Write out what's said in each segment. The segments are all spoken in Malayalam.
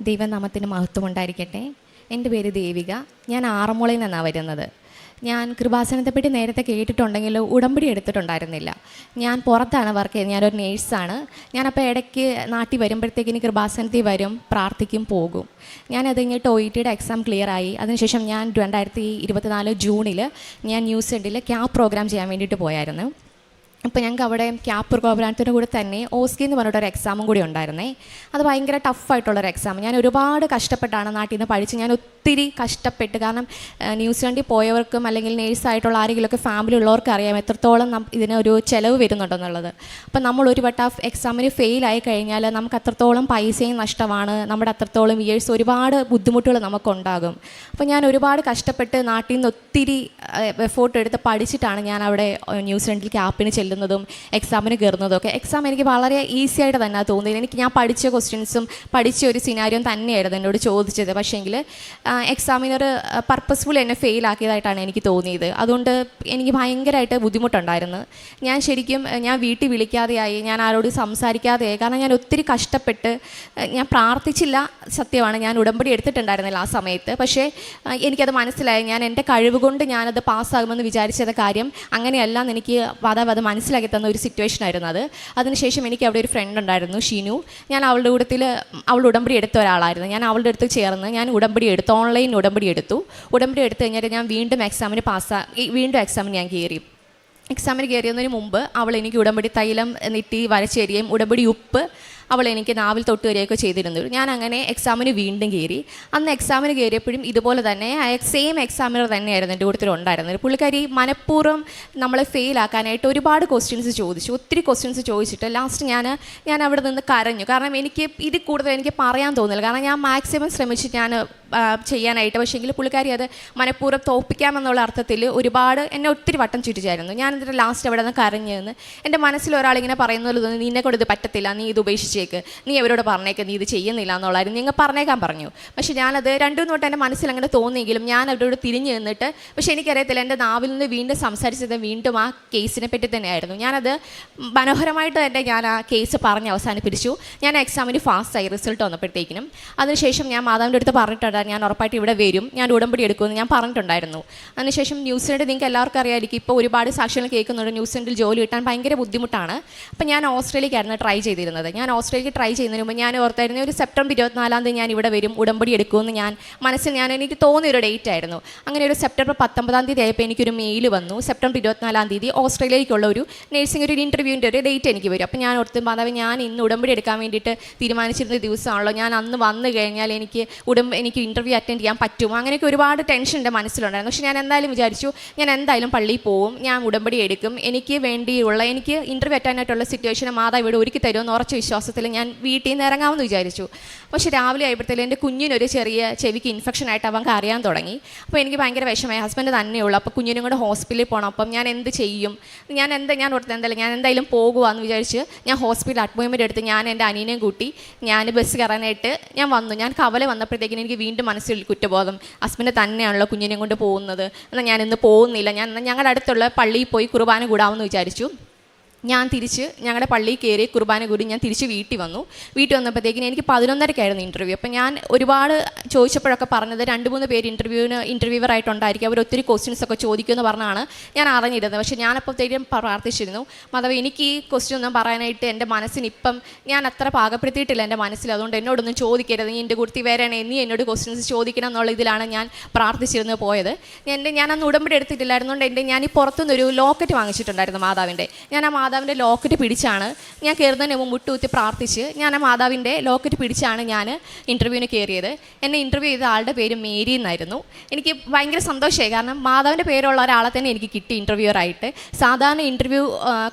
ദൈവനാമത്തിന് മഹത്വം ഉണ്ടായിരിക്കട്ടെ എന്റെ പേര് ദേവിക. ഞാൻ ആറന്മുളയിൽ നിന്നാണ് വരുന്നത്. ഞാൻ കൃപാസനത്തെപ്പറ്റി നേരത്തെ കേട്ടിട്ടുണ്ടെങ്കിലും ഉടമ്പടി എടുത്തിട്ടുണ്ടായിരുന്നില്ല. ഞാൻ പുറത്താണ് വർക്ക് ചെയ്യുന്നത്. ഞാനൊരു നേഴ്സാണ് ഞാനപ്പോൾ ഇടയ്ക്ക് നാട്ടിൽ വരുമ്പോഴത്തേക്കിന് കൃപാസനത്തിൽ വരും പ്രാർത്ഥിക്കും പോകും. ഞാനത് കഴിഞ്ഞിട്ട് ഒ ഇ ടിയുടെ എക്സാം ക്ലിയർ ആയി. അതിനുശേഷം ഞാൻ രണ്ടായിരത്തി ഇരുപത്തിനാല് ജൂണിൽ ഞാൻ ന്യൂസ് ക്യാ പ്രോഗ്രാം ചെയ്യാൻ വേണ്ടിയിട്ട് പോയായിരുന്നു. അപ്പോൾ ഞങ്ങൾക്ക് അവിടെ ക്യാപ്പർ ഗോപുരാനത്തിന്റെ കൂടെ തന്നെ ഓസ്കി എന്ന് പറഞ്ഞിട്ടൊരു എക്സാമും കൂടി ഉണ്ടായിരുന്നേ. അത് ഭയങ്കര ടഫായിട്ടുള്ളൊരു എക്സാം ഞാൻ ഒരുപാട് കഷ്ടപ്പെട്ടാണ് നാട്ടിൽ നിന്ന് പഠിച്ച്. ഞാൻ ഒത്തിരി കഷ്ടപ്പെട്ട്. കാരണം ന്യൂസിലൻഡിൽ പോയവർക്കും അല്ലെങ്കിൽ നേഴ്സായിട്ടുള്ള ആരെങ്കിലുമൊക്കെ ഫാമിലി ഉള്ളവർക്ക് അറിയാം എത്രത്തോളം ഇതിനൊരു ചിലവ് വരുന്നുണ്ടെന്നുള്ളത്. അപ്പം നമ്മൾ ഒരു വട്ടം എക്സാമിന് ഫെയിലായി കഴിഞ്ഞാൽ നമുക്ക് അത്രത്തോളം പൈസയും നഷ്ടമാണ്. നമ്മുടെ അത്രത്തോളം ഇയേഴ്സ് ഒരുപാട് ബുദ്ധിമുട്ടുകൾ നമുക്കുണ്ടാകും. അപ്പോൾ ഞാൻ ഒരുപാട് കഷ്ടപ്പെട്ട് നാട്ടിൽ നിന്ന് ഒത്തിരി എഫോർട്ട് എടുത്ത് പഠിച്ചിട്ടാണ് ഞാൻ അവിടെ ന്യൂസിലൻഡിൽ ക്യാപ്പിന് ചെല്ലുന്നതും. എക്സാമിന് കയറുന്നതും ഒക്കെ. എക്സാം എനിക്ക് വളരെ ഈസി ആയിട്ട് തന്നെ തോന്നിയത്. എനിക്ക് ഞാൻ പഠിച്ച ക്വസ്റ്റ്യൻസും പഠിച്ച ഒരു സിനാരിയും തന്നെയായിരുന്നു എന്നോട് ചോദിച്ചത്. പക്ഷേങ്കിൽ എക്സാമിനർ പർപ്പസ്ഫുൾ എന്നെ ഫെയിൽ ആക്കിയതായിട്ടാണ് എനിക്ക് തോന്നിയത്. അതുകൊണ്ട് എനിക്ക് ഭയങ്കരമായിട്ട് ബുദ്ധിമുട്ടുണ്ടായിരുന്നു. ഞാൻ ശരിക്കും ഞാൻ വീട്ടിൽ വിളിക്കാതെയായി ഞാൻ ആരോടും സംസാരിക്കാതെയായി കാരണം ഞാൻ ഒത്തിരി കഷ്ടപ്പെട്ട് ഞാൻ പ്രാർത്ഥിച്ചില്ല സത്യമാണ്. ഞാൻ ഉടമ്പടി എടുത്തിട്ടുണ്ടായിരുന്നില്ല ആ സമയത്ത്. പക്ഷേ എനിക്കത് മനസ്സിലായി. ഞാൻ എന്റെ കഴിവ് കൊണ്ട് ഞാനത് പാസ്സാകുമെന്ന് വിചാരിച്ചത് കാര്യം അങ്ങനെയല്ല എനിക്ക് വധ അത് മനസ്സിലാക്കി തന്ന ഒരു സിറ്റുവേഷൻ ആയിരുന്നു അത്. അതിനുശേഷം എനിക്ക് അവിടെ ഒരു ഫ്രണ്ട് ഉണ്ടായിരുന്നു ഷീനു. ഞാൻ അവളുടെ കൂട്ടത്തിൽ അവൾ ഉടമ്പടി എടുത്ത ഒരാളായിരുന്നു. ഞാൻ അവളുടെ അടുത്ത് ചേർന്ന് ഞാൻ ഉടമ്പടി എടുത്തു ഓൺലൈൻ ഉടമ്പടി എടുത്തു. ഉടമ്പടി എടുത്തു കഴിഞ്ഞാൽ ഞാൻ വീണ്ടും എക്സാമിന് പാസ്സാ വീണ്ടും എക്സാമിന് ഞാൻ കയറി. എക്സാമിന് കയറിയതിന് മുമ്പ് അവൾ എനിക്ക് ഉടമ്പടി തൈലം നെറ്റി വരച്ചേരിയും ഉടമ്പടി ഉപ്പ് അവൾ എനിക്ക് നാവിൽ തൊട്ട് വരികയൊക്കെ ചെയ്തിരുന്നു. ഞാൻ അങ്ങനെ എക്സാമിന് വീണ്ടും കയറി അന്ന് എക്സാമിന് കയറിയപ്പോഴും ഇതുപോലെ തന്നെ സെയിം എക്സാമിനർ തന്നെയായിരുന്നു എന്റെ കൂട്ടത്തിൽ ഉണ്ടായിരുന്നത്. പുള്ളിക്കാരി മനഃപൂർവം നമ്മളെ ഫെയിൽ ആക്കാനായിട്ട് ഒരുപാട് ക്വസ്റ്റ്യൻസ് ചോദിച്ചു. ഒത്തിരി ക്വസ്റ്റ്യൻസ് ചോദിച്ചിട്ട് ലാസ്റ്റ് ഞാൻ ഞാൻ അവിടെ നിന്ന് കരഞ്ഞു. കാരണം എനിക്ക് ഇത് കൂടുതൽ എനിക്ക് പറയാൻ തോന്നില്ല. കാരണം ഞാൻ മാക്സിമം ശ്രമിച്ച് ഞാൻ ആ, പക്ഷേ എങ്കിൽ പുള്ളിക്കാരി അത് മനഃപൂർവം തോപ്പിക്കാമെന്നുള്ള അർത്ഥത്തിൽ ഒരുപാട് എന്നെ ഒത്തിരി വട്ടം ചുറ്റിച്ചായിരുന്നു. ഞാൻ എന്നിട്ട് ലാസ്റ്റ് അവിടെ നിന്ന് കരഞ്ഞു എന്റെ മനസ്സിൽ ഒരാളിങ്ങനെ പറയുന്ന പോലെ തോന്നി നിന്നെ കൊണ്ട് ഇത് പറ്റത്തില്ല. നീ ഇത് ഉപേക്ഷിച്ചേക്ക്. നീ അവരോട് പറഞ്ഞേക്ക്. നീ ഇത് ചെയ്യുന്നില്ല എന്നുള്ളതായിരുന്നു. നിങ്ങൾ പറഞ്ഞേക്കാൻ പറഞ്ഞു. പക്ഷേ ഞാനത് രണ്ടു തൊട്ട് എന്റെ മനസ്സിൽ അങ്ങനെ തോന്നിയെങ്കിലും ഞാൻ അവരോട് തിരിഞ്ഞു നിന്നിട്ട് പക്ഷേ എനിക്കറിയത്തില്ല എന്റെ നാവിൽ നിന്ന് വീണ്ടും സംസാരിച്ചത് വീണ്ടും ആ കേസിനെ പറ്റി തന്നെയായിരുന്നു. ഞാനത് മനോഹരമായിട്ട് തന്നെ ഞാൻ ആ കേസ് പറഞ്ഞ് അവസാനിപ്പിച്ചു. ഞാൻ എക്സാമിന് ഫാസ്റ്റായി റിസൾട്ട് വന്നപ്പോഴത്തേക്കിനും. അതിനുശേഷം ഞാൻ മാതാവിന്റെ അടുത്ത് പറഞ്ഞിട്ടുണ്ടായിരുന്നു ഞാൻ ഉറപ്പായിട്ട് ഇവിടെ വരും. ഞാൻ ഉടമ്പടി എടുക്കുമെന്ന് ഞാൻ പറഞ്ഞിട്ടുണ്ടായിരുന്നു. അതിനുശേഷം ന്യൂസിലൻഡ് നിങ്ങൾക്ക് എല്ലാവർക്കും അറിയാമായിരിക്കും. ഇപ്പോൾ ഒരുപാട് സാക്ഷ്യങ്ങൾ കേൾക്കുന്നുണ്ട്. ന്യൂസിലൻഡിൽ ജോലി കിട്ടാൻ ഭയങ്കര ബുദ്ധിമുട്ടാണ്. അപ്പോൾ ഞാൻ ഓസ്ട്രേലിയക്കായിരുന്നു ട്രൈ ചെയ്തിരുന്നത്. ഞാൻ ഓസ്ട്രേലിയക്ക് ട്രൈ ചെയ്യുന്നതിന് മുമ്പ് ഞാൻ ഓർത്തായിരുന്നു ഒരു സെപ്റ്റംബർ ഇരുപത്തിനാലാം തീയതി ഞാൻ ഇവിടെ വരും ഉടമ്പടി എടുക്കുമെന്ന് ഞാൻ മനസ്സിൽ ഞാൻ എനിക്ക് തോന്നിയ ഒരു ഡേറ്റ് ആയിരുന്നു. അങ്ങനെ ഒരു സെപ്റ്റംബർ പത്തൊമ്പതാം തീയതി ആയപ്പോൾ എനിക്കൊരു മെയിൽ വന്നു. സെപ്റ്റംബർ ഇരുപത്തിനാലാം തീയതി ഓസ്ട്രേലിയയ്ക്കുള്ള ഒരു നേഴ്സിംഗ് ഒരു ഇന്റർവ്യൂവിന്റെ ഒരു ഡേറ്റ് എനിക്ക് വരും. അപ്പോൾ ഞാൻ ഓർത്ത് മാതാവ് ഞാൻ ഇന്ന് ഉടമ്പടി എടുക്കാൻ വേണ്ടിയിട്ട് തീരുമാനിച്ചിരുന്ന ദിവസമാണല്ലോ. ഞാൻ അന്ന് വന്നു കഴിഞ്ഞാൽ എനിക്ക് ഉടമ്പ എനിക്ക് ഇന്റർവ്യൂ അറ്റൻഡ് ചെയ്യാൻ പറ്റുമോ? അങ്ങനെയൊക്കെ ഒരുപാട് ടെൻഷൻ എന്റെ മനസ്സിലുണ്ടായിരുന്നു. പക്ഷേ ഞാൻ എന്തായാലും വിചാരിച്ചു ഞാൻ എന്തായാലും പള്ളിയിൽ പോവും ഞാൻ ഉടമ്പടി എടുക്കും. എനിക്ക് വേണ്ടിയുള്ള എനിക്ക് ഇന്റർവ്യൂ അറ്റാനായിട്ടുള്ള സിറ്റുവേഷൻ മാതാവ് ഇവിടെ ഒരുക്കി തരുമെന്ന് ഉറച്ച വിശ്വാസത്തിൽ ഞാൻ വീട്ടിൽ നിന്ന് ഇറങ്ങാമെന്ന് വിചാരിച്ചു. പക്ഷേ രാവിലെ ആയപ്പോഴത്തേലും എന്റെ കുഞ്ഞിനൊരു ചെറിയ ചെവിക്ക് ഇൻഫെക്ഷൻ ആയിട്ട് അവൻ അറിയാൻ തുടങ്ങി. അപ്പോൾ എനിക്ക് ഭയങ്കര വിഷമമായി. ഹസ്ബൻഡ് തന്നെയുള്ളൂ. അപ്പോൾ കുഞ്ഞിനും കൂടെ ഹോസ്പിറ്റലിൽ പോകണം അപ്പം ഞാൻ എന്ത് ചെയ്യും? ഞാൻ എന്താ ഞാൻ ഓർത്ത് എന്തായാലും ഞാൻ എന്തായാലും പോകുവാന്ന് വിചാരിച്ച് ഞാൻ ഹോസ്പിറ്റൽ അപ്പോയിൻമെന്റ് എടുത്ത് ഞാൻ എന്റെ അനിയനെയും കൂട്ടി ഞാൻ ബസ് കയറാനായിട്ട് ഞാൻ വന്നു. ഞാൻ കവല വന്നപ്പോഴത്തേക്കിനും എനിക്ക് വീണ്ടും മനസ്സിൽ കുറ്റബോധം ഹസ്ബൻഡ് തന്നെയാണല്ലോ കുഞ്ഞിനെയും കൊണ്ട് പോകുന്നത്. എന്നാൽ ഞാൻ ഇന്ന് പോകുന്നില്ല. ഞാൻ ഞങ്ങളുടെ അടുത്തുള്ള പള്ളിയിൽ പോയി കുർബാന കൂടാമെന്ന് വിചാരിച്ചു. ഞാൻ തിരിച്ച് ഞങ്ങളുടെ പള്ളിയിൽ കയറി കുർബാന കൂടി ഞാൻ തിരിച്ച് വീട്ടിൽ വന്നു. വീട്ടിൽ വന്നപ്പോഴത്തേക്കിന് എനിക്ക് പതിനൊന്നരക്കായിരുന്നു ഇന്റർവ്യൂ അപ്പോൾ ഞാൻ ഒരുപാട് ചോദിച്ചപ്പോഴൊക്കെ പറഞ്ഞത് രണ്ട് മൂന്ന് പേര് ഇന്റർവ്യൂവിന് ഇന്റർവ്യൂവർ ആയിട്ടുണ്ടായിരിക്കും. അവർ ഒത്തിരി ക്വസ്റ്റ്യൻസ് ഒക്കെ ചോദിക്കുമെന്ന് പറഞ്ഞാണ് ഞാൻ അറിഞ്ഞിരുന്നത്. പക്ഷേ ഞാൻ അപ്പോഴത്തേക്കും പ്രാർത്ഥിച്ചിരുന്നു മാധവ് എനിക്ക് ഈ ക്വസ്റ്റ്യൻ ഒന്നും പറയാനായിട്ട് എന്റെ മനസ്സിന് ഇപ്പം ഞാൻ അത്ര പാകപ്പെടുത്തിയിട്ടില്ല എന്റെ മനസ്സിൽ. അതുകൊണ്ട് എന്നോടൊന്നും ചോദിക്കരുത്. നീ എന്റെ കുർത്തി വരണേ നീ എന്നോട് ക്വസ്റ്റ്യൻസ് ചോദിക്കണം എന്നുള്ള ഇതിലാണ് ഞാൻ പ്രാർത്ഥിച്ചിരുന്നു പോയത്. എന്റെ ഞാൻ അന്ന് ഉടമ്പടി എടുത്തിട്ടില്ലായിരുന്നുകൊണ്ട് എന്റെ ഞാൻ ഈ പുറത്തുനിന്നൊരു ലോക്കറ്റ് വാങ്ങിച്ചിട്ടുണ്ടായിരുന്നു മാതാവിന്റെ. ഞാൻ ആ മാതാവിന്റെ ലോക്കറ്റ് പിടിച്ചാണ് ഞാൻ കയറുന്നതിന് മുമ്പ് മുട്ടുകുത്തി പ്രാർത്ഥിച്ച് ഞാൻ ആ മാതാവിന്റെ ലോക്കറ്റ് പിടിച്ചാണ് ഞാൻ ഇന്റർവ്യൂവിന് കയറിയത്. എന്നെ ഇന്റർവ്യൂ ചെയ്ത ആളുടെ പേര് മേരി എന്നായിരുന്നു. എനിക്ക് ഭയങ്കര സന്തോഷമായി. കാരണം മാതാവിന്റെ പേരുള്ള ഒരാളെ തന്നെ എനിക്ക് കിട്ടി ഇന്റർവ്യൂറായിട്ട് സാധാരണ ഇന്റർവ്യൂ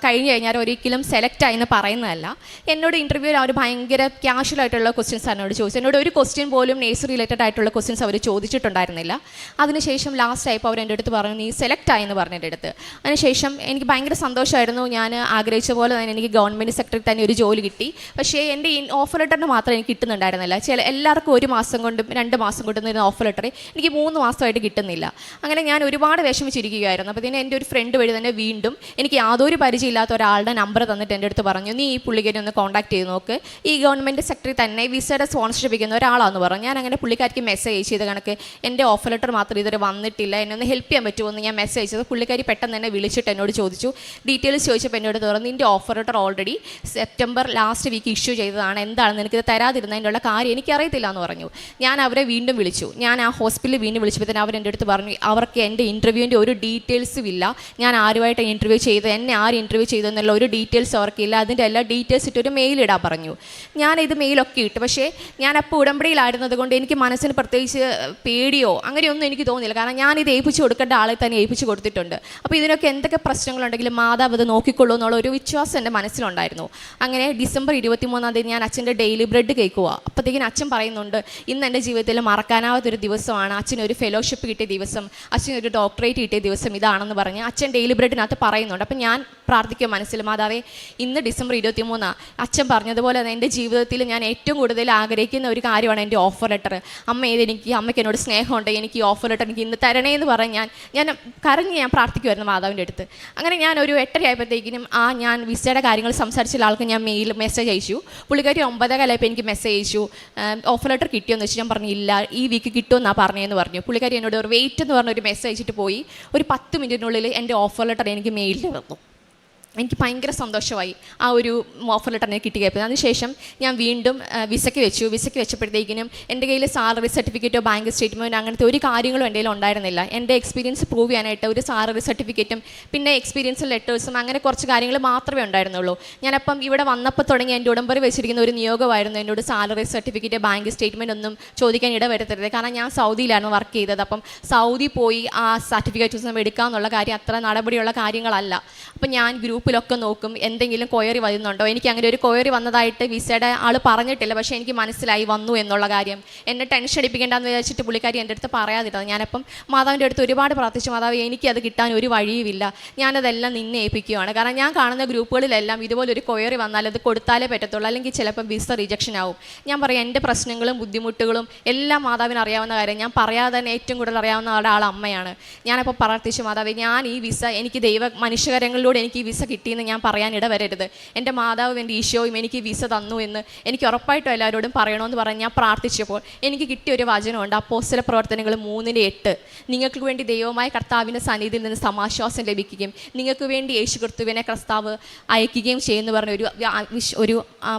കഴിഞ്ഞ് കഴിഞ്ഞാൽ ഒരിക്കലും സെലക്ട് ആയെന്ന് പറയുന്നതല്ല. എന്നോട് ഇന്റർവ്യൂവിൽ അവർ ഭയങ്കര ക്യാഷ്വൽ ആയിട്ടുള്ള ക്വസ്റ്റ്യൻസ് എന്നോട് ചോദിച്ചു എന്നോട് ഒരു ക്വസ്റ്റ്യൻ പോലും നേഴ്സ് റിലേറ്റഡ് ആയിട്ടുള്ള ക്വസ്റ്റ്യൻസ് അവർ ചോദിച്ചിട്ടുണ്ടായിരുന്നില്ല. അതിനുശേഷം ലാസ്റ്റ് ആയപ്പോൾ അവർ എന്റെ അടുത്ത് പറഞ്ഞു നീ സെലക്ട് ആയെന്ന് പറഞ്ഞു എന്റെ അടുത്ത്. അതിനുശേഷം എനിക്ക് ഭയങ്കര സന്തോഷമായിരുന്നു. ഞാൻ ആഗ്രഹിച്ച പോലെ തന്നെ എനിക്ക് ഗവൺമെന്റ് സെക്ടറിൽ തന്നെ ഒരു ജോലി കിട്ടി. പക്ഷേ എന്റെ ഈ ഓഫർ ലെറ്ററിന് മാത്രം എനിക്ക് കിട്ടുന്നുണ്ടായിരുന്നില്ല. ചില എല്ലാവർക്കും ഒരു മാസം കൊണ്ടും രണ്ട് മാസം കൊണ്ടും തരുന്ന ഓഫർ ലെറ്റർ എനിക്ക് മൂന്ന് മാസമായിട്ട് കിട്ടുന്നില്ല. അങ്ങനെ ഞാൻ ഒരുപാട് വിഷമിച്ചിരിക്കുകയായിരുന്നു. അപ്പോൾ പിന്നെ എന്റെ ഒരു ഫ്രണ്ട് വഴി തന്നെ വീണ്ടും എനിക്ക് യാതൊരു പരിചയമില്ലാത്ത ഒരാളുടെ നമ്പർ തന്നിട്ട് എന്റെ അടുത്ത് പറഞ്ഞു നീ ഈ പുള്ളിക്കാരി ഒന്ന് കോൺടാക്ട് ചെയ്ത് നോക്ക്. ഈ ഗവൺമെന്റ് സെക്ടറിൽ തന്നെ വിസയുടെ സ്പോൺസർഷിപ്പ് ചെയ്യുന്ന ഒരാളാണെന്ന് പറഞ്ഞു. ഞാൻ അങ്ങനെ പുള്ളിക്കാരിക്ക് മെസ്സേജ് ചെയ്ത് കണക്ക് എന്റെ ഓഫർ ലെറ്റർ മാത്രം ഇതുവരെ വന്നിട്ടില്ല. എന്നെ ഒന്ന് ഹെൽപ്പ് ചെയ്യാൻ പറ്റുമോ? എന്ന് ഞാൻ മെസ്സേജ് അയച്ചത് പുള്ളിക്കാരി പെട്ടെന്ന് തന്നെ വിളിച്ചിട്ട് എന്നോട് ചോദിച്ചു. ഡീറ്റെയിൽസ് ചോദിച്ചപ്പോൾ എന്നോട് തുറന്ന് ഇതിന്റെ offer letter already September last week issue ചെയ്തതാണ്. എന്താണെന്ന് എനിക്കിത് തരാതിരുന്നതിനുള്ള കാര്യം എനിക്കറിയത്തില്ല എന്ന് പറഞ്ഞു. ഞാൻ അവരെ വീണ്ടും വിളിച്ചു. ഞാൻ ആ ഹോസ്പിറ്റലിൽ വീണ്ടും വിളിച്ചപ്പോൾ അവർ എന്റെ അടുത്ത് പറഞ്ഞു അവർക്ക് എന്റെ ഇന്റർവ്യൂവിന്റെ ഒരു ഡീറ്റെയിൽസും ഇല്ല. ഞാൻ ആരുമായിട്ട് ഇന്റർവ്യൂ ചെയ്ത് എന്നെ ആര് ഇന്റർവ്യൂ ചെയ്തു എന്നുള്ള ഒരു ഡീറ്റെയിൽസ് അവർക്കില്ല അതിന്റെ എല്ലാ ഡീറ്റെയിൽസ് ഇട്ട് ഒരു മെയിൽ ഇടാൻ പറഞ്ഞു. ഞാൻ ഇത് മെയിലൊക്കെ ഇട്ടു. പക്ഷേ ഞാൻ അപ്പോൾ ഉടമ്പടിയിലായിരുന്നത് കൊണ്ട് എനിക്ക് മനസ്സിന് പ്രത്യേകിച്ച് പേടിയോ അങ്ങനെയൊന്നും എനിക്ക് തോന്നിയില്ല. കാരണം ഞാനിത് ഏൽപ്പിച്ച് കൊടുക്കേണ്ട ആളെ തന്നെ ഏൽപ്പിച്ച് കൊടുത്തിട്ടുണ്ട്. അപ്പോൾ ഇതിനൊക്കെ എന്തൊക്കെ പ്രശ്നങ്ങളുണ്ടെങ്കിലും മാതാവ് അത് നോക്കിക്കൊള്ളൂ എന്നുള്ള ഒരു വിശ്വാസം എന്റെ മനസ്സിലുണ്ടായിരുന്നു. അങ്ങനെ ഡിസംബർ ഇരുപത്തി മൂന്നാം തീയതി ഞാൻ അച്ഛന്റെ ഡെയിലി ബ്രെഡ് കേൾക്കുക അപ്പോഴത്തേക്കും അച്ഛൻ പറയുന്നുണ്ട് ഇന്ന് എന്റെ ജീവിതത്തിൽ മറക്കാനാവാത്തൊരു ദിവസമാണ്. അച്ഛന് ഒരു ഫെലോഷിപ്പ് കിട്ടിയ ദിവസം അച്ഛന് ഒരു ഡോക്ടറേറ്റ് കിട്ടിയ ദിവസം ഇതാണെന്ന് പറഞ്ഞ് അച്ഛൻ ഡെയിലി ബ്രെഡിനകത്ത് പറയുന്നുണ്ട്. അപ്പം ഞാൻ പ്രാർത്ഥിക്കുക മനസ്സിൽ മാതാവേ ഇന്ന് ഡിസംബർ ഇരുപത്തി മൂന്നാണ് അച്ഛൻ പറഞ്ഞതുപോലെ തന്നെ എന്റെ ജീവിതത്തിൽ ഞാൻ ഏറ്റവും കൂടുതൽ ആഗ്രഹിക്കുന്ന ഒരു കാര്യമാണ് എന്റെ ഓഫർ ലെറ്റർ അമ്മ ഏതെനിക്ക് അമ്മയ്ക്ക് എന്നോട് സ്നേഹമുണ്ട്. എനിക്ക് ഈ ഓഫർ ലെറ്റർ എനിക്ക് ഇന്ന് തരണേ എന്ന് പറഞ്ഞ് ഞാൻ ഞാൻ കരഞ്ഞ് ഞാൻ പ്രാർത്ഥിക്കുമായിരുന്നു മാതാവിന്റെ അടുത്ത്. അങ്ങനെ ഞാൻ ഒരു എട്ടര ആയപ്പോഴത്തേക്കിനും ആ ഞാൻ വിസയുടെ കാര്യങ്ങൾ സംസാരിച്ച ആൾക്ക് ഞാൻ മെയിൽ മെസ്സേജ് അയച്ചു. പുള്ളിക്കാരി ഒമ്പതേ കലയപ്പോൾ എനിക്ക് മെസ്സേജ് അയച്ചു. ഓഫർ ലെറ്റർ കിട്ടിയോന്ന് വെച്ച് ഞാൻ പറഞ്ഞു ഇല്ല ഈ വീക്ക് കിട്ടുമെന്നാണ് പറഞ്ഞതെന്ന് പറഞ്ഞു. പുള്ളിക്കാരി എന്നോട് ഒരു വെയിറ്റ് എന്ന് പറഞ്ഞ ഒരു മെസ്സേജ് അയച്ചിട്ട് പോയി. ഒരു പത്ത് മിനിറ്റിനുള്ളിൽ എന്റെ ഓഫർ ലെറ്റർ എനിക്ക് മെയിലിൽ വന്നു. എനിക്ക് ഭയങ്കര സന്തോഷമായി ആ ഒരു ഓഫർ ലെറ്റർ എനിക്ക് കിട്ടിയപ്പോൾ അതിനുശേഷം ഞാൻ വീണ്ടും വിസയ്ക്ക് വെച്ചു. വിസയ്ക്ക് വെച്ചപ്പോഴത്തേക്കിനും എന്റെ കയ്യിൽ സാലറി സർട്ടിഫിക്കറ്റോ ബാങ്ക് സ്റ്റേറ്റ്മെന്റോ അങ്ങനത്തെ ഒരു കാര്യങ്ങളും എന്റെ ഉണ്ടായിരുന്നില്ല. എന്റെ എക്സ്പീരിയൻസ് പ്രൂവ് ചെയ്യാനായിട്ട് ഒരു സാലറി സർട്ടിഫിക്കറ്റും പിന്നെ എക്സ്പീരിയൻസ് ലെറ്റേഴ്സും അങ്ങനെ കുറച്ച് കാര്യങ്ങൾ മാത്രമേ ഉണ്ടായിരുന്നുള്ളൂ. ഞാനപ്പം ഇവിടെ വന്നപ്പോൾ തുടങ്ങി എന്റെ ഉടമ്പടി വെച്ചിരിക്കുന്ന ഒരു നിയോഗമായിരുന്നു എന്നോട് സാലറി സർട്ടിഫിക്കറ്റ് ബാങ്ക് സ്റ്റേറ്റ്മെന്റ് ഒന്നും ചോദിക്കാൻ ഇടവരുത്തരുത്. കാരണം ഞാൻ സൗദിയിലാണ് വർക്ക് ചെയ്തത്. അപ്പം സൗദി പോയി ആ സർട്ടിഫിക്കറ്റ്സ് ഒന്നും എടുക്കാമെന്നുള്ള കാര്യം അത്ര നടപടിയുള്ള കാര്യങ്ങളല്ല. അപ്പം ഞാൻ ഗ്രൂപ്പിലൊക്കെ നോക്കും എന്തെങ്കിലും കൊയറി വരുന്നുണ്ടോ? എനിക്ക് അങ്ങനെ ഒരു കൊയറി വന്നതായിട്ട് വിസയുടെ ആൾ പറഞ്ഞിട്ടില്ല. പക്ഷേ എനിക്ക് മനസ്സിലായി വന്നു എന്നുള്ള കാര്യം. എന്നെ ടെൻഷൻ അടിപ്പിക്കേണ്ടെന്ന് വിചാരിച്ചിട്ട് പുള്ളിക്കാരി എന്റെ അടുത്ത് പറയാതിരുന്നത്. ഞാനപ്പം മാതാവിന്റെ അടുത്ത് ഒരുപാട് പ്രാർത്ഥിച്ചു. മാതാവ് അത് കിട്ടാൻ ഒരു വഴിയുമില്ല. ഞാനതെല്ലാം നിന്നെ ഏൽപ്പിക്കുകയാണ് കാരണം ഞാൻ കാണുന്ന ഗ്രൂപ്പുകളിലെല്ലാം ഇതുപോലെ ഒരു കൊയറി വന്നാൽ അത് കൊടുത്താലേ പറ്റത്തുള്ളൂ. അല്ലെങ്കിൽ ചിലപ്പം വിസ റിജക്ഷൻ ആവും. ഞാൻ പറയാം എന്റെ പ്രശ്നങ്ങളും ബുദ്ധിമുട്ടുകളും എല്ലാം മാതാവിന് അറിയാവുന്ന കാര്യം. ഞാൻ പറയാതെ തന്നെ ഏറ്റവും കൂടുതൽ അറിയാവുന്ന ഒരാൾ അമ്മയാണ്. ഞാനപ്പോൾ പ്രാർത്ഥിച്ചു മാതാവ് ഞാൻ ഈ വിസ എനിക്ക് ദൈവ മനുഷ്യകരങ്ങളിലൂടെ എനിക്ക് ഈ വിസ കിട്ടിയെന്ന് ഞാൻ പറയാൻ ഇടവരരുത്. എന്റെ മാതാവും എന്റെ ഈശോയും എനിക്ക് വിസ തന്നു എന്ന് എനിക്ക് ഉറപ്പായിട്ടും എല്ലാവരോടും പറയണമെന്ന് പറഞ്ഞ് ഞാൻ പ്രാർത്ഥിച്ചപ്പോൾ എനിക്ക് കിട്ടിയ ഒരു വചനമുണ്ട്. അപ്പോസ്തല പ്രവർത്തനങ്ങൾ മൂന്നിലെ എട്ട്. നിങ്ങൾക്ക് വേണ്ടി ദൈവമായ കർത്താവിന്റെ സന്നിധിയിൽ നിന്ന് സമാശ്വാസം ലഭിക്കുകയും നിങ്ങൾക്ക് വേണ്ടി യേശു ക്രിസ്തുവിനെ കർത്താവ് അയക്കുകയും ചെയ്യുന്നു പറഞ്ഞ ഒരു ഒരു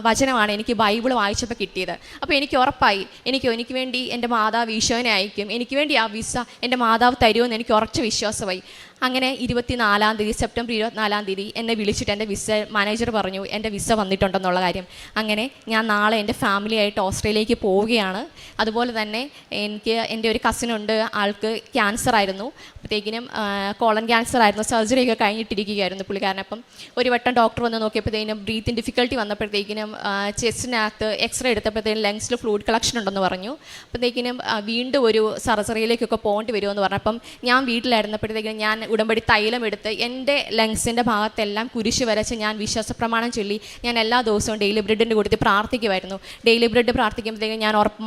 വചനമാണ് എനിക്ക് ബൈബിൾ വായിച്ചപ്പോൾ കിട്ടിയത്. അപ്പോൾ എനിക്ക് ഉറപ്പായി. എനിക്ക് എനിക്ക് വേണ്ടി എന്റെ മാതാവ് ഈശോനെ അയക്കും. എനിക്ക് വേണ്ടി ആ വിസ എന്റെ മാതാവ് തരുമെന്ന് എനിക്ക് ഉറച്ച വിശ്വാസമായി. അങ്ങനെ ഇരുപത്തിനാലാം തീയതി സെപ്റ്റംബർ ഇരുപത്തിനാലാം തീയതി എന്നെ വിളിച്ചിട്ട് എന്റെ വിസ മാനേജർ പറഞ്ഞു എന്റെ വിസ വന്നിട്ടുണ്ടെന്നുള്ള കാര്യം. അങ്ങനെ ഞാൻ നാളെ എന്റെ ഫാമിലിയായിട്ട് ഓസ്ട്രേലിയക്ക് പോവുകയാണ്. അതുപോലെ തന്നെ എനിക്ക് എന്റെ ഒരു കസിനുണ്ട് ആൾക്ക് ക്യാൻസർ ആയിരുന്നു. അപ്പോഴത്തേക്കിനും കോളൻ ക്യാൻസർ ആയിരുന്നു. സർജറി ഒക്കെ കഴിഞ്ഞിട്ടിരിക്കുകയായിരുന്നു പുള്ളിക്കാരൻ. അപ്പം ഒരു വട്ടം ഡോക്ടർ വന്ന് നോക്കിയപ്പോഴത്തേക്കും ബ്രീത്തിങ് ഡിഫിക്കൽട്ടി വന്നപ്പോഴത്തേക്കിനും ചെസ്റ്റിനകത്ത് എക്സ്റേ എടുത്തപ്പോഴത്തേക്കും ലങ്സിൽ ഫ്ലൂയിഡ് കളക്ഷൻ ഉണ്ടെന്ന് പറഞ്ഞു. അപ്പോഴത്തേക്കിനും വീണ്ടും ഒരു സർജറിയിലേക്കൊക്കെ പോകേണ്ടി വരുമെന്ന് പറഞ്ഞപ്പം ഞാൻ വീട്ടിലായിരുന്നപ്പോഴത്തേക്കിനും ഞാൻ ഉടമ്പടി തൈലം എടുത്ത് എന്റെ ലങ്സിന്റെ ഭാഗത്തെല്ലാം കുരിശ് വരച്ച് ഞാൻ വിശ്വാസ പ്രമാണം ചൊല്ലി ഞാൻ എല്ലാ ദിവസവും ഡെയിലി ബ്രെഡിന്റെ കൂട്ടത്തിൽ പ്രാർത്ഥിക്കുമായിരുന്നു. ഡെയിലി ബ്രെഡ് പ്രാർത്ഥിക്കുമ്പോഴത്തേക്കും ഞാൻ ഉറപ്പ്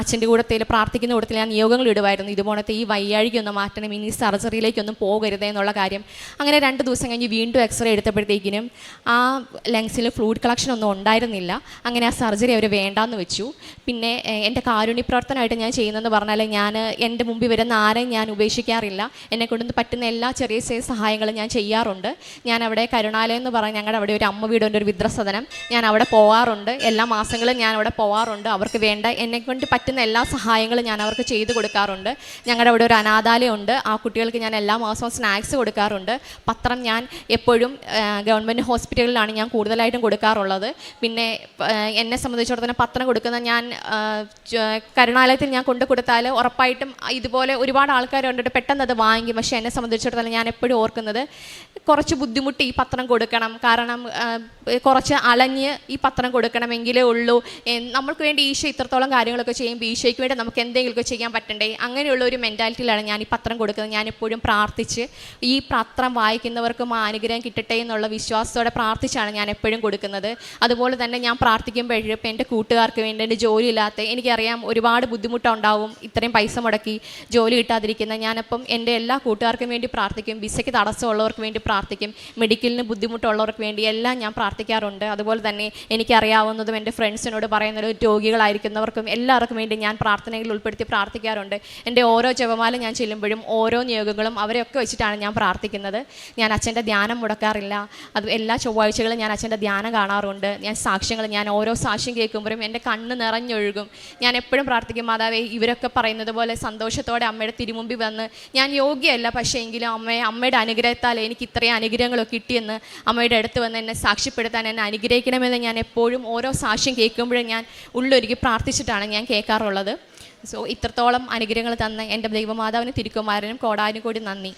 അച്ഛന്റെ കൂടത്തിൽ പ്രാർത്ഥിക്കുന്ന കൂട്ടത്തിൽ ഞാൻ നിയോഗങ്ങൾ ഇടുമായിരുന്നു. ഇതുപോലത്തെ ഈ വയ്യാഴികൊന്നും മാറ്റണം ഇനി സർജറിയിലേക്കൊന്നും പോകരുത് എന്നുള്ള കാര്യം. അങ്ങനെ രണ്ട് ദിവസം കഴിഞ്ഞ് വീണ്ടും എക്സ്റേ എടുത്തപ്പോഴത്തേക്കിനും ആ ലങ്സിൽ ഫ്ലൂയിഡ് കളക്ഷൻ ഒന്നും ഉണ്ടായിരുന്നില്ല. അങ്ങനെ ആ സർജറി അവർ വേണ്ടാന്ന് വെച്ചു. പിന്നെ എന്റെ കാരുണ്യ പ്രവർത്തനമായിട്ട് ഞാൻ ചെയ്യുന്നതെന്ന് പറഞ്ഞാൽ ഞാൻ എന്റെ മുമ്പിൽ വരുന്ന ആരെയും ഞാൻ ഉപേക്ഷിക്കാറില്ല. എന്നെ കൊണ്ട് പറ്റുന്ന എല്ലാ ചെറിയ ചെറിയ സഹായങ്ങളും ഞാൻ ചെയ്യാറുണ്ട്. ഞാൻ അവിടെ കരുണാലയം എന്ന് പറഞ്ഞ് ഞങ്ങളുടെ അവിടെ ഒരു അമ്മ വീടുണ്ട് ഒരു വിദ്രസദനം ഞാൻ അവിടെ പോവാറുണ്ട്. എല്ലാ മാസങ്ങളും ഞാൻ അവിടെ പോവാറുണ്ട്. അവർക്ക് വേണ്ട എന്നെ കൊണ്ട് പറ്റുന്ന എല്ലാ സഹായങ്ങളും ഞാൻ അവർക്ക് ചെയ്തു കൊടുക്കാറുണ്ട്. ഞങ്ങളുടെ അവിടെ ഒരു അനാഥാലയമുണ്ട്. ആ കുട്ടികൾക്ക് ഞാൻ എല്ലാ മാസവും സ്നാക്സ് കൊടുക്കാറുണ്ട്. പത്രം ഞാൻ എപ്പോഴും ഗവൺമെന്റ് ഹോസ്പിറ്റലിലാണ് ഞാൻ കൂടുതലായിട്ടും കൊടുക്കാറുള്ളത്. പിന്നെ എന്നെ സംബന്ധിച്ചിടത്തോളം പത്രം കൊടുക്കുന്ന ഞാൻ കരുണാലയത്തിൽ ഞാൻ കൊണ്ടു കൊടുത്താൽ ഉറപ്പായിട്ടും ഇതുപോലെ ഒരുപാട് ആൾക്കാരുണ്ട്. പെട്ടെന്ന് അത് വാങ്ങിക്കും. പക്ഷേ എന്നെ സംബന്ധിച്ചിടത്തോളം സംബന്ധിച്ചിടത്തോളം ഞാൻ എപ്പോഴും ഓർക്കുന്നത് കുറച്ച് ബുദ്ധിമുട്ട് ഈ പത്രം കൊടുക്കണം. കാരണം കുറച്ച് അലഞ്ഞ് ഈ പത്രം കൊടുക്കണമെങ്കിലേ ഉള്ളൂ. നമ്മൾക്ക് വേണ്ടി ഈശോ ഇത്രത്തോളം കാര്യങ്ങളൊക്കെ ചെയ്യുമ്പോൾ ഈശോയ്ക്ക് വേണ്ടി നമുക്ക് എന്തെങ്കിലുമൊക്കെ ചെയ്യാൻ പറ്റണ്ടേ? അങ്ങനെയുള്ള ഒരു മെന്റാലിറ്റിയിലാണ് ഞാൻ ഈ പത്രം കൊടുക്കുന്നത്. ഞാൻ എപ്പോഴും പ്രാർത്ഥിച്ച് ഈ പത്രം വായിക്കുന്നവർക്കും അനുഗ്രഹം കിട്ടട്ടെ എന്നുള്ള വിശ്വാസത്തോടെ പ്രാർത്ഥിച്ചാണ് ഞാൻ എപ്പോഴും കൊടുക്കുന്നത്. അതുപോലെ തന്നെ ഞാൻ പ്രാർത്ഥിക്കുമ്പോഴും ഇപ്പം എന്റെ കൂട്ടുകാർക്ക് വേണ്ടി എന്റെ ജോലിയില്ലാത്ത എനിക്കറിയാം ഒരുപാട് ബുദ്ധിമുട്ടുണ്ടാവും. ഇത്രയും പൈസ മുടക്കി ജോലി കിട്ടാതിരിക്കുന്ന ഞാനപ്പം എന്റെ എല്ലാ കൂട്ടുകാർക്കും പ്രാർത്ഥിക്കും വിസയ്ക്ക് തടസ്സമുള്ളവർക്ക് വേണ്ടി പ്രാർത്ഥിക്കും മെഡിക്കലിന് ബുദ്ധിമുട്ടുള്ളവർക്ക് വേണ്ടി എല്ലാം ഞാൻ പ്രാർത്ഥിക്കാറുണ്ട്. അതുപോലെ തന്നെ എനിക്കറിയാവുന്നതും എന്റെ ഫ്രണ്ട്സിനോട് പറയുന്നതും രോഗികളായിരിക്കുന്നവർക്കും എല്ലാവർക്കും വേണ്ടി ഞാൻ പ്രാർത്ഥനയിൽ ഉൾപ്പെടുത്തി പ്രാർത്ഥിക്കാറുണ്ട്. എന്റെ ഓരോ ജപമാല ഞാൻ ചെല്ലുമ്പോഴും ഓരോ നിയോഗങ്ങളും അവരെയൊക്കെ വെച്ചിട്ടാണ് ഞാൻ പ്രാർത്ഥിക്കുന്നത്. ഞാൻ അച്ഛന്റെ ധ്യാനം മുടക്കാറില്ല. അത് എല്ലാ ചൊവ്വാഴ്ചകളും ഞാൻ അച്ഛന്റെ ധ്യാനം കാണാറുണ്ട്. ഞാൻ സാക്ഷ്യങ്ങൾ ഞാൻ ഓരോ സാക്ഷ്യം കേൾക്കുമ്പോഴും എന്റെ കണ്ണ് നിറഞ്ഞൊഴുകും. ഞാൻ എപ്പോഴും പ്രാർത്ഥിക്കും മാതാവേ ഇവരൊക്കെ പറയുന്നത് പോലെ സന്തോഷത്തോടെ അമ്മയുടെ തിരുമുമ്പിൽ വന്ന് ഞാൻ യോഗ്യമല്ല പക്ഷേ എങ്കിലും അമ്മയെ അമ്മയുടെ അനുഗ്രഹത്താൽ എനിക്ക് ഇത്രയും അനുഗ്രഹങ്ങളൊക്കെ കിട്ടിയെന്ന് അമ്മയുടെ അടുത്ത് വന്ന് എന്നെ സാക്ഷ്യപ്പെടുത്താൻ എന്നെ അനുഗ്രഹിക്കണമെന്ന് ഞാൻ എപ്പോഴും ഓരോ സാക്ഷ്യം കേൾക്കുമ്പോഴും ഞാൻ ഉള്ളൊരുക്കി പ്രാർത്ഥിച്ചിട്ടാണ് ഞാൻ കേൾക്കാറുള്ളത്. സോ ഇത്രത്തോളം അനുഗ്രഹങ്ങൾ തന്ന എന്റെ ദൈവമാതാവിന് തിരുക്കുമാരനും കോടാനും കൂടി നന്ദി.